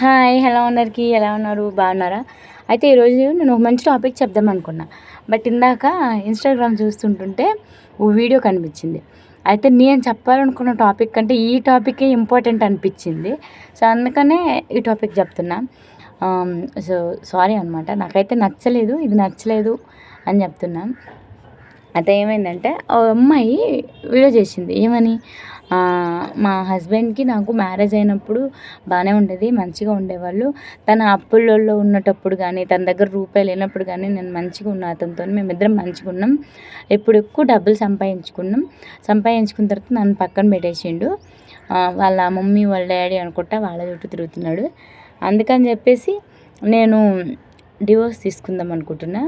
Hi hello అందరికీ. ఎలా ఉన్నారు? బాగున్నారా? అయితే ఈరోజు నేను ఒక మంచి టాపిక్ చెప్దాం అనుకున్నా. బట్ ఇందాక ఇన్స్టాగ్రామ్ చూస్తుంటుంటే ఓ వీడియో కనిపించింది. అయితే నేను చెప్పాలనుకున్న టాపిక్ కంటే ఈ టాపికే ఇంపార్టెంట్ అనిపించింది. సో అందుకనే ఈ టాపిక్ చెప్తున్నా. సో సారీ అనమాట నాకైతే నచ్చలేదు ఇది నచ్చలేదు అని చెప్తున్నా. అయితే ఏమైందంటే ఓ అమ్మాయి వీడియో చేసింది. ఏమని? మా హస్బెండ్కి నాకు మ్యారేజ్ అయినప్పుడు బాగానే ఉండేది మంచిగా ఉండేవాళ్ళు. తన అప్పులలో ఉన్నటప్పుడు కానీ తన దగ్గర రూపాయి లేనప్పుడు కానీ నేను మంచిగా ఉన్నా అతనితో మేమిద్దరం మంచిగా ఉన్నాం. ఎప్పుడు ఎక్కువ డబ్బులు సంపాదించుకున్నాం. సంపాదించుకున్న తర్వాత నన్ను పక్కన పెట్టేసిండు. వాళ్ళ మమ్మీ వాళ్ళ డాడీ అనుకుంటా వాళ్ళ చుట్టూ తిరుగుతున్నాడు. అందుకని చెప్పేసి నేను డివోర్స్ తీసుకుందాం అనుకుంటున్నా.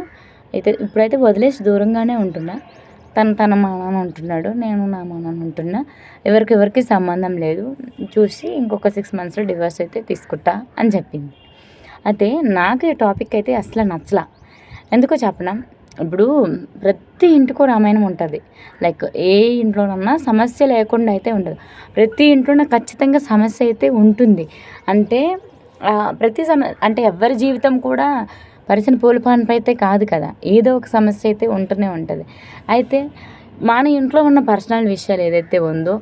అయితే ఇప్పుడైతే వదిలేసి దూరంగానే ఉంటున్నా. తను తన మానాన ఉంటున్నాడు నేను నా మానాన ఉంటున్నా. ఎవరికి ఎవరికి సంబంధం లేదు. చూసి ఇంకొక సిక్స్ మంత్స్లో డివోర్స్ అయితే తీసుకుంటా అని చెప్పింది. అయితే నాకు ఈ టాపిక్ అయితే అసలు నచ్చలా. ఎందుకో చెప్పనా? ఇప్పుడు ప్రతి ఇంటికో రామాయణం ఉంటుంది. లైక్ ఏ ఇంట్లోనన్నా సమస్య లేకుండా అయితే ఉండదు. ప్రతి ఇంట్లోనే ఖచ్చితంగా సమస్య అయితే ఉంటుంది. అంటే ప్రతి సమ అంటే ఎవరి జీవితం కూడా పరిచిన పూలపాన్పై అయితే కాదు కదా. ఏదో ఒక సమస్య అయితే ఉంటూనే ఉంటుంది. అయితే మన ఇంట్లో ఉన్న పర్సనల్ విషయాలు ఏదైతే ఉందో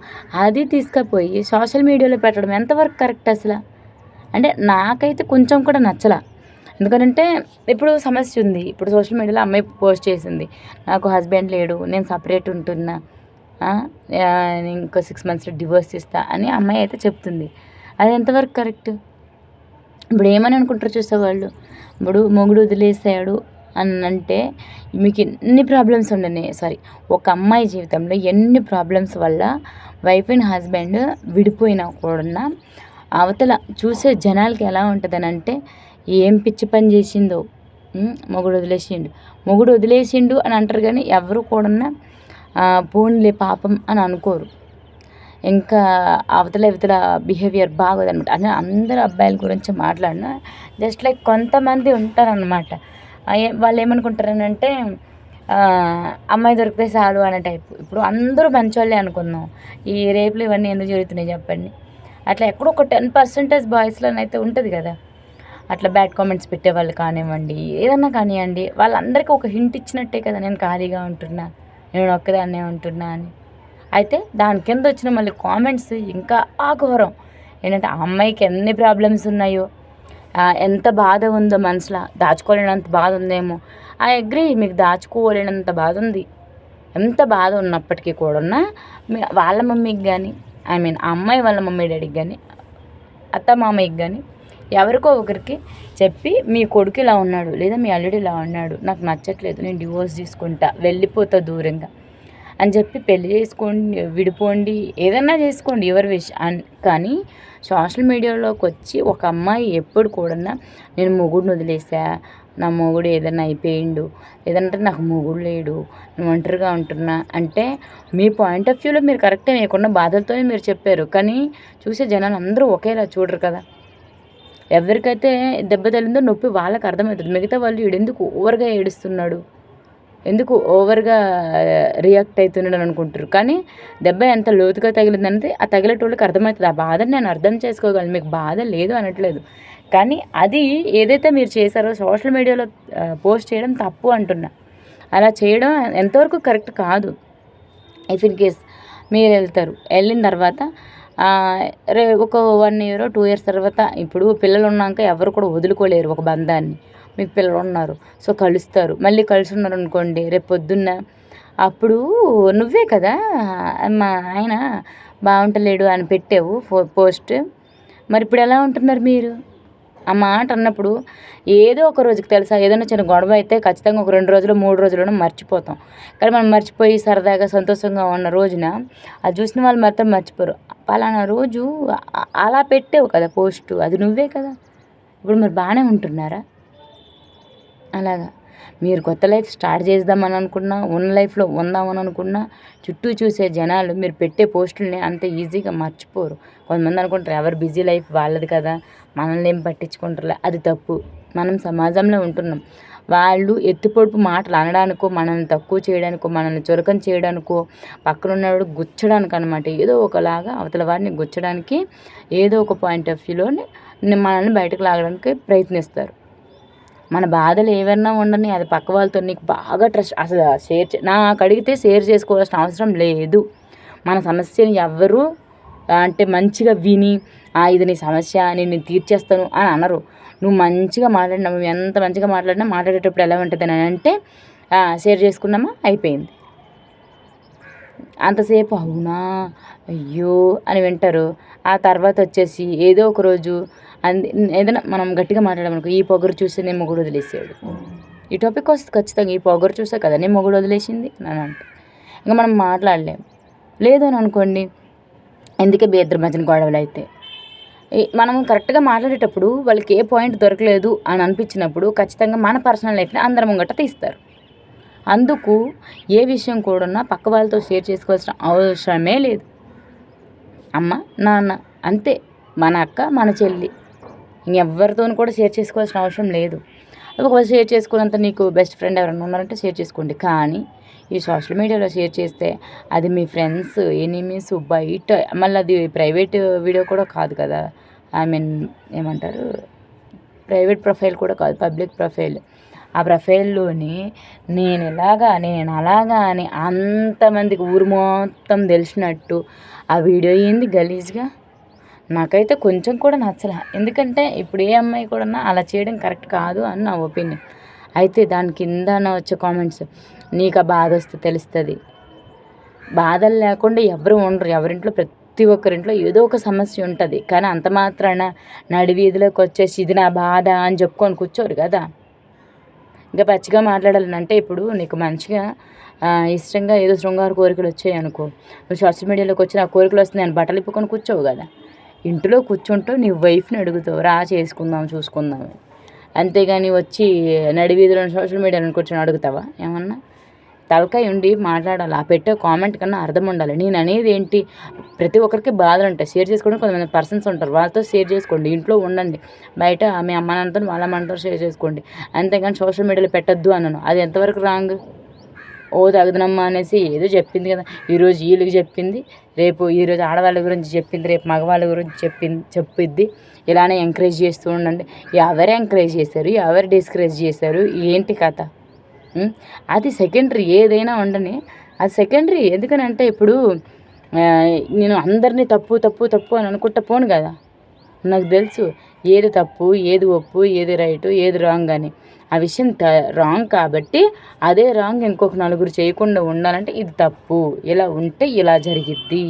అది తీసుకుపోయి సోషల్ మీడియాలో పెట్టడం ఎంతవరకు కరెక్ట్ అసలు? అంటే నాకైతే కొంచెం కూడా నచ్చలా. ఎందుకంటే ఇప్పుడు సమస్య ఉంది. ఇప్పుడు సోషల్ మీడియాలో అమ్మాయి పోస్ట్ చేసింది. నాకు హస్బెండ్ లేడు. నేను సపరేట్ ఉంటున్నా. ఇంకో సిక్స్ మంత్స్లో డివోర్స్ ఇస్తా అని అమ్మాయి అయితే చెప్తుంది. అది ఎంతవరకు కరెక్ట్? ఇప్పుడు ఏమని అనుకుంటారు చూసేవాళ్ళు ఇప్పుడు మొగుడు వదిలేసాడు అని అంటే మీకు ఎన్ని ప్రాబ్లమ్స్ ఉండని సారీ ఒక అమ్మాయి జీవితంలో ఎన్ని ప్రాబ్లమ్స్ వల్ల వైఫ్ అండ్ హస్బెండ్ విడిపోయినా కూడా అవతల చూసే జనాలకి ఎలా ఉంటుందని అంటే ఏం పిచ్చి పని చేసిందో మొగుడు వదిలేసిండు. మొగుడు వదిలేసిండు అని అంటారు కానీ ఎవరు కూడా పోన్లే పాపం అని అనుకోరు. ఇంకా అవతల ఇవతల బిహేవియర్ బాగోదనమాట అంటే అందరు అబ్బాయిల గురించి మాట్లాడినా జస్ట్ లైక్ కొంతమంది ఉంటారనమాట వాళ్ళు ఏమనుకుంటారనంటే అమ్మాయి దొరికితే చాలు అనే టైప్. ఇప్పుడు అందరూ మంచోళ్ళే అనుకుందాం. ఈ రేపులు ఇవన్నీ ఎందుకు జరుగుతున్నాయి చెప్పండి. అట్లా ఎక్కడో ఒక టెన్ పర్సెంటేజ్ బాయ్స్లోనైతే ఉంటుంది కదా. అట్లా బ్యాడ్ కామెంట్స్ పెట్టేవాళ్ళు కానివ్వండి ఏదన్నా కానివ్వండి వాళ్ళందరికీ ఒక హింట్ ఇచ్చినట్టే కదా నేను ఖాళీగా ఉంటున్నా నేను ఒక్కదాన్నే ఉంటున్నా అని. అయితే దాని కింద వచ్చిన మళ్ళీ కామెంట్స్ ఇంకా ఆ ఘోరం ఏంటంటే ఆ అమ్మాయికి ఎన్ని ప్రాబ్లమ్స్ ఉన్నాయో? ఎంత బాధ ఉందో మనసులో? దాచుకోలేనంత బాధ ఉందేమో? ఐ అగ్రి మీకు దాచుకోలేనంత బాధ ఉంది. ఎంత బాధ ఉన్నప్పటికీ కూడా వాళ్ళ మమ్మీకి కానీ ఐ మీన్ ఆ అమ్మాయి వాళ్ళ మమ్మీ డాడీకి కానీ అత్త మామయ్యకి కానీ ఎవరికో ఒకరికి చెప్పి మీ కొడుకు ఇలా ఉన్నాడు లేదా మీ అల్లుడు ఇలా ఉన్నాడు నాకు నచ్చట్లేదు నేను డివోర్స్ తీసుకుంటా వెళ్ళిపోతా దూరంగా. అని చెప్పి పెళ్ళి చేసుకోండి విడిపోండి. ఏదన్నా చేసుకోండి ఎవరి విష కానీ సోషల్ మీడియాలోకి వచ్చి ఒక అమ్మాయి ఎప్పుడు కూడా నేను మొగుడిని వదిలేసా నా మొగుడు ఏదైనా అయిపోయిండు ఏదంటే నాకు మొగుడు లేడు నేను ఒంటరిగా ఉంటున్నా అంటే మీ పాయింట్ ఆఫ్ వ్యూలో మీరు కరెక్టే మీకున్న బాధలతోనే మీరు చెప్పారు. కానీ చూసే జనాలు అందరూ ఒకేలా చూడరు కదా. ఎవరికైతే దెబ్బ తగిలిందో నొప్పి వాళ్ళకి అర్థమవుతుంది. మిగతా వాళ్ళు ఈడెందుకు ఓవర్గా ఏడుస్తున్నాడు? ఎందుకు ఓవర్గా రియాక్ట్ అవుతున్నాడు అనుకుంటారు కానీ దెబ్బ ఎంత లోతుగా తగిలిందంటే ఆ తగిలేటోళ్ళకి అర్థమవుతుంది. ఆ బాధని నేను అర్థం చేసుకోగలను. మీకు బాధ లేదు అనట్లేదు. కానీ అది ఏదైతే మీరు చేశారో సోషల్ మీడియాలో పోస్ట్ చేయడం తప్పు అంటున్నా. అలా చేయడం ఎంతవరకు కరెక్ట్ కాదు. ఇఫ్ ఇన్ కేస్ మీరు వెళ్తారు. వెళ్ళిన తర్వాత రే ఒక వన్ ఇయర్ టూ ఇయర్స్ తర్వాత ఇప్పుడు పిల్లలు ఉన్నాక ఎవరు కూడా వదులుకోలేరు ఒక బంధాన్ని. మీకు పిల్లలు ఉన్నారు. సో కలుస్తారు. మళ్ళీ కలిసి ఉన్నారు అనుకోండి రేపు పొద్దున్న. అప్పుడు నువ్వే కదా? మా ఆయన బాగుంటలేడు అని పెట్టావు ఫో పోస్ట్. మరి ఇప్పుడు ఎలా ఉంటున్నారు మీరు? ఆ మాట అన్నప్పుడు ఏదో ఒక రోజుకి తెలుసా ఏదైనా చిన్న గొడవ అయితే ఖచ్చితంగా ఒక రెండు రోజులు మూడు రోజులను మర్చిపోతాం. కానీ మనం మర్చిపోయి సరదాగా సంతోషంగా ఉన్న రోజున అది చూసిన వాళ్ళు మాత్రం మర్చిపోరు. పలానా రోజు అలా పెట్టావు కదా పోస్టు అది నువ్వే కదా? ఇప్పుడు మరి బాగానే ఉంటున్నారా? అలాగా. మీరు కొత్త లైఫ్ స్టార్ట్ చేద్దామని అనుకున్నా ఉన్న లైఫ్లో ఉందామని అనుకున్నా చుట్టూ చూసే జనాలు మీరు పెట్టే పోస్టుల్ని అంత ఈజీగా మర్చిపోరు. కొంతమంది అనుకుంటారు ఎవరు బిజీ లైఫ్ వాళ్ళది కదా మనల్ని ఏం పట్టించుకుంటారులే. అది తప్పు. మనం సమాజంలో ఉంటున్నాం. వాళ్ళు ఎత్తిపొడుపు మాటలు అనడానికో మనల్ని తక్కువ చేయడానికో మనల్ని చురకం చేయడానికో పక్కనున్నవాడు గుచ్చడానికి అనమాట ఏదో ఒకలాగా అవతల వారిని గుచ్చడానికి ఏదో ఒక పాయింట్ ఆఫ్ వ్యూలోని మనల్ని బయటకు లాగడానికి ప్రయత్నిస్తారు. మన బాధలు ఏవైనా ఉండని అది పక్క వాళ్ళతో నీకు బాగా ట్రస్ట్ అసలు షేర్ చే నాకు అడిగితే షేర్ చేసుకోవాల్సిన అవసరం లేదు. మన సమస్యని ఎవ్వరూ అంటే మంచిగా విని ఇది నీ సమస్య నేను నేను తీర్చేస్తాను అని అనరు. నువ్వు మంచిగా మాట్లాడినా నువ్వు ఎంత మంచిగా మాట్లాడినా మాట్లాడేటప్పుడు ఎలా ఉంటుంది అని అంటే షేర్ చేసుకున్నామా? అయిపోయింది. అంతసేపు అవునా? అయ్యో అని వింటారు. ఆ తర్వాత వచ్చేసి ఏదో ఒక రోజు అంది ఏదైనా మనం గట్టిగా మాట్లాడమనుకో ఈ పొగరు చూసి నేను మొగుడు వదిలేసాడు ఈ టాపిక్ వస్తే ఖచ్చితంగా ఈ పొగరు చూసా కదా నేను మొగుడు వదిలేసింది అని అంటే ఇంకా మనం మాట్లాడలేం. లేదు అని అనుకోండి ఎందుకే మీ ఇద్దరి మధ్యన గొడవలు అయితే? మనం కరెక్ట్గా మాట్లాడేటప్పుడు వాళ్ళకి ఏ పాయింట్ దొరకలేదు అని అనిపించినప్పుడు ఖచ్చితంగా మన పర్సనల్ లైఫ్ని అందరం ముంగట తీస్తారు. అందుకు ఏ విషయం కూడా పక్క వాళ్ళతో షేర్ చేసుకోవాల్సిన అవసరమే లేదు. అమ్మ నాన్న అంతే. మన అక్క మన చెల్లి. ఇంకెవ్వరితో కూడా షేర్ చేసుకోవాల్సిన అవసరం లేదు. ఒకవేళ షేర్ చేసుకున్నంత నీకు బెస్ట్ ఫ్రెండ్ ఎవరైనా ఉన్నారంటే షేర్ చేసుకోండి. కానీ ఈ సోషల్ మీడియాలో షేర్ చేస్తే అది మీ ఫ్రెండ్స్ ఎనిమీస్ బయట మళ్ళీ అది ప్రైవేట్ వీడియో కూడా కాదు కదా. ఐ మీన్ ఏమంటారు? ప్రైవేట్ ప్రొఫైల్ కూడా కాదు పబ్లిక్ ప్రొఫైల్. ఆ ప్రొఫైల్లోని నేను ఇలాగా నేను అలాగా అని అంతమందికి ఊరు మొత్తం తెలిసినట్టు ఆ వీడియో ఏంది గలీజ్గా? నాకైతే కొంచెం కూడా నచ్చలే. ఎందుకంటే ఇప్పుడు ఏ అమ్మాయి కూడా అలా చేయడం కరెక్ట్ కాదు అని నా ఒపీనియన్. అయితే దాని కింద వచ్చే కామెంట్స్ నీకు ఆ బాధ వస్తే తెలుస్తుంది. బాధలు లేకుండా ఎవరు ఉండరు. ఎవరింట్లో ప్రతి ఒక్కరింట్లో ఏదో ఒక సమస్య ఉంటుంది. కానీ అంత మాత్రాన నడి వీధిలోకి వచ్చేసి ఇది నా బాధ అని చెప్పుకొని కూర్చోరు కదా. ఇంకా పచ్చిగా మాట్లాడాలంటే ఇప్పుడు నీకు మంచిగా ఇష్టంగా ఏదో శృంగార కోరికలు వచ్చాయి అనుకో నువ్వు సోషల్ మీడియాలోకి వచ్చి నా కోరికలు వస్తున్నాయి అని బట్టలు ఇప్పుకొని కూర్చోవు కదా. ఇంట్లో కూర్చుంటూ నీ వైఫ్ని అడుగుతావు రా చేసుకుందాం చూసుకుందాం. అంతేగాని వచ్చి నడివీధిలో సోషల్ మీడియాలో కూర్చొని అడుగుతావా? ఏమన్నా? తలకాయ ఉండి మాట్లాడాలి. ఆ పెట్టే కామెంట్ కన్నా అర్థం ఉండాలి. నేను అనేది ఏంటి? ప్రతి ఒక్కరికి బాధలు ఉంటాయి. షేర్ చేసుకోవడం కొంతమంది పర్సన్స్ ఉంటారు. వాళ్ళతో షేర్ చేసుకోండి. ఇంట్లో ఉండండి. బయట మీ అమ్మ నాన్నతో వాళ్ళ మనతో షేర్ చేసుకోండి. అంతేగాని సోషల్ మీడియాలో పెట్టొద్దు అన్నాను అది ఎంతవరకు రాంగ్? ఓ తగదనమ్మా అనేసి ఏదో చెప్పింది కదా. ఈరోజు వీళ్ళకి చెప్పింది రేపు ఈరోజు ఆడవాళ్ళ గురించి చెప్పింది రేపు మగవాళ్ళ గురించి చెప్పింది చెప్పిద్ది. ఇలానే ఎంకరేజ్ చేస్తూ ఉండండి. ఎవరు ఎంకరేజ్ చేశారు? ఎవరు డిస్కరేజ్ చేశారు? ఏంటి కథ? అది సెకండరీ ఏదైనా ఉండని అది సెకండరీ ఎందుకనంటే ఇప్పుడు నేను అందరినీ తప్పు తప్పు తప్పు అని అనుకుంటా పోను కదా. నాకు తెలుసు ఏది తప్పు ఏది ఒప్పు ఏది రైటు ఏది రాంగ్ అని. ఆ విషయం త రాంగ్ కాబట్టి అదే రాంగ్ ఇంకొక నలుగురు చేయకుండా ఉండాలంటే ఇది తప్పు. ఇలా ఉంటే ఇలా జరిగిద్ది.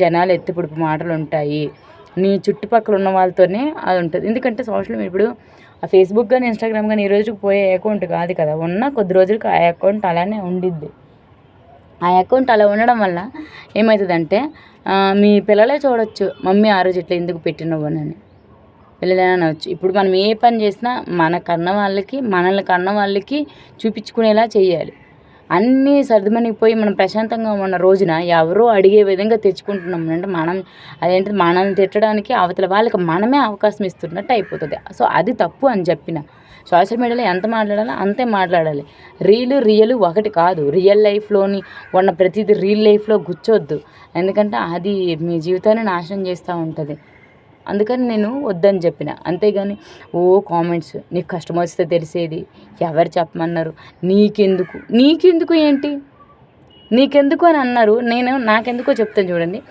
జనాలు ఎత్తిపుడుపు మాటలు ఉంటాయి నీ చుట్టుపక్కల ఉన్న వాళ్ళతోనే అది ఉంటుంది. ఎందుకంటే సోషల్ మీడియా ఇప్పుడు ఆ ఫేస్బుక్ కానీ ఇన్స్టాగ్రామ్ కానీ ఈ రోజుకి పోయే అకౌంట్ కాదు కదా. ఉన్న కొద్ది రోజులకు ఆ అకౌంట్ అలానే ఉండిద్ది. ఆ అకౌంట్ అలా ఉండడం వల్ల ఏమవుతుందంటే మీ పిల్లలే చూడొచ్చు. మమ్మీ ఆ రోజు ఇట్లా ఎందుకు పెట్టినవ్వనని పిల్లలైనా అనవచ్చు. ఇప్పుడు మనం ఏ పని చేసినా మన కన్న వాళ్ళకి మనల్ని కన్న వాళ్ళకి చూపించుకునేలా చేయాలి. అన్నీ సర్దుమణిగిపోయి మనం ప్రశాంతంగా ఉన్న రోజున ఎవరో అడిగే విధంగా తెచ్చుకుంటున్నాం అంటే మనం అదేంటి మనల్ని తిట్టడానికి అవతల వాళ్ళకి మనమే అవకాశం ఇస్తున్నట్టు అయిపోతుంది. సో అది తప్పు అని చెప్పిన సోషల్ మీడియాలో ఎంత మాట్లాడాలో అంతే మాట్లాడాలి. రీల్ రియల్ ఒకటి కాదు. రియల్ లైఫ్లోని ఉన్న ప్రతిదీ రియల్ లైఫ్లో గుచ్చొద్దు. ఎందుకంటే అది మీ జీవితాన్ని నాశనం చేస్తూ ఉంటుంది. అందుకని నేను వద్దని చెప్పిన. అంతేగాని ఓ కామెంట్స్ నీకు కష్టం వస్తే తెలిసేది ఎవరు చెప్పమన్నారు? నీకెందుకు? నీకెందుకు ఏంటి? నీకెందుకు అని అన్నారు. నేను నాకెందుకో చెప్తాను చూడండి.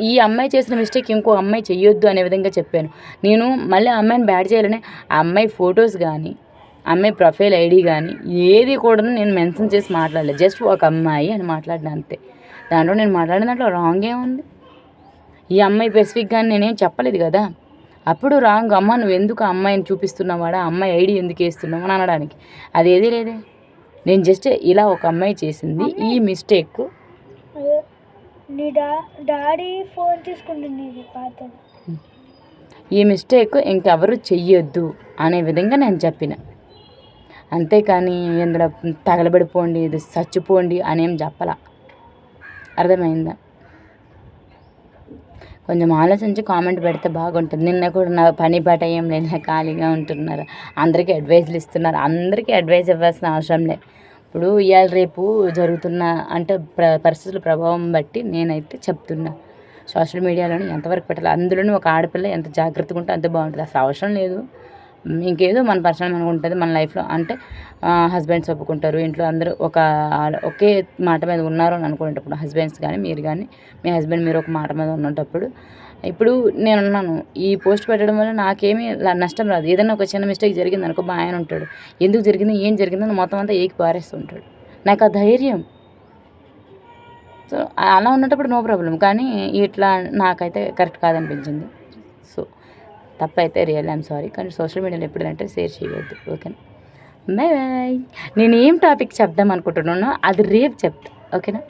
ఈ అమ్మాయి చేసిన మిస్టేక్ ఇంకో అమ్మాయి చెయ్యొద్దు అనే విధంగా చెప్పాను. నేను మళ్ళీ ఆ అమ్మాయిని బ్యాడ్ చేయాలని ఆ అమ్మాయి ఫొటోస్ కానీ అమ్మాయి ప్రొఫైల్ ఐడి కానీ ఏది కూడా నేను మెన్షన్ చేసి మాట్లాడలేదు జస్ట్ ఒక అమ్మాయి అని మాట్లాడిన అంతే. దాంట్లో నేను మాట్లాడిన దాంట్లో రాంగ్ ఏముంది ఈ అమ్మాయి స్పెసిఫిక్గా నేనేం చెప్పలేదు కదా. అప్పుడు రాంగ్ అమ్మ నువ్వు ఎందుకు ఆ అమ్మాయిని చూపిస్తున్నావాడా? ఆ అమ్మాయి ఐడి ఎందుకు వేస్తున్నావు? అని అనడానికి. అదేది లేదే. నేను జస్ట్ ఇలా ఒక అమ్మాయి చేసింది ఈ మిస్టేక్ అదే నీ డా డాడీ ఫోన్ తీసుకుంటుంది ఇది పాతది. ఈ మిస్టేక్ ఇంకెవరు చెయ్యొద్దు అనే విధంగా నేను చెప్పిన. అంతేకాని ఇందులో తగలబడిపోండి ఇది చచ్చిపోండి అనేం చెప్పాల. అర్థమైందా? కొంచెం ఆలోచించి కామెంట్ పెడితే బాగుంటుంది. నిన్న కూడా నా పని పాట ఏం లేదు ఖాళీగా ఉంటున్నారు. అందరికీ అడ్వైజ్లు ఇస్తున్నారు. అందరికీ అడ్వైజ్ ఇవ్వాల్సిన అవసరం లే. ఇప్పుడు ఇవాళ రేపు జరుగుతున్న అంటే ప్ర పరిస్థితుల ప్రభావం బట్టి నేనైతే చెప్తున్నా. సోషల్ మీడియాలోని ఎంతవరకు పెట్టాలి అందులోనూ ఒక ఆడపిల్ల ఎంత జాగ్రత్తగా ఉంటే అంత బాగుంటుంది. అసలు అవసరం లేదు. ఇంకేదో మన పర్సనల్ మనకు ఉంటుంది మన లైఫ్లో. అంటే హస్బెండ్స్ ఒప్పుకుంటారు. ఇంట్లో అందరూ ఒక ఒకే మాట మీద ఉన్నారు అని అనుకునేటప్పుడు హస్బెండ్స్ కానీ మీరు కానీ మీ హస్బెండ్ మీరు ఒక మాట మీద ఉన్నటప్పుడు. ఇప్పుడు నేను ఉన్నాను ఈ పోస్ట్ పెట్టడం వల్ల నాకేమీ నష్టం రాదు. ఏదైనా ఒక చిన్న మిస్టేక్ జరిగింది అనుకో మా ఆయన ఉంటాడు. ఎందుకు జరిగింది ఏం జరిగిందని మొత్తం అంతా ఏకి పారేస్తుంటాడు. నాకు ఆ ధైర్యం. సో అలా ఉన్నప్పుడు నో ప్రాబ్లం కానీ ఇట్లా నాకైతే కరెక్ట్ కాదనిపించింది. సో తప్పైతే రియల్ ఐమ్ సారీ కానీ సోషల్ మీడియాలో ఎప్పుడంటే షేర్ చేయవద్దు ఓకేనా? Bye bye. నేను ఏం టాపిక్ చెప్దాం అనుకుంటున్నానో అది రేపు చెప్తా ఓకేనా?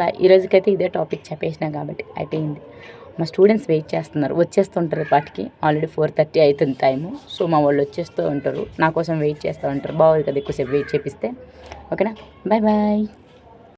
బాయ్. ఈరోజుకైతే ఇదే టాపిక్ చెప్పేసిన కాబట్టి అయిపోయింది. మా స్టూడెంట్స్ వెయిట్ చేస్తున్నారు వచ్చేస్తుంటారు వాటికి ఆల్రెడీ ఫోర్ థర్టీ అవుతుంది టైము సో మా వాళ్ళు వచ్చేస్తూ ఉంటారు. నా కోసం వెయిట్ చేస్తూ ఉంటారు. బాగుంది కదా ఎక్కువసేపు వెయిట్ చేపిస్తే ఓకేనా? Bye bye.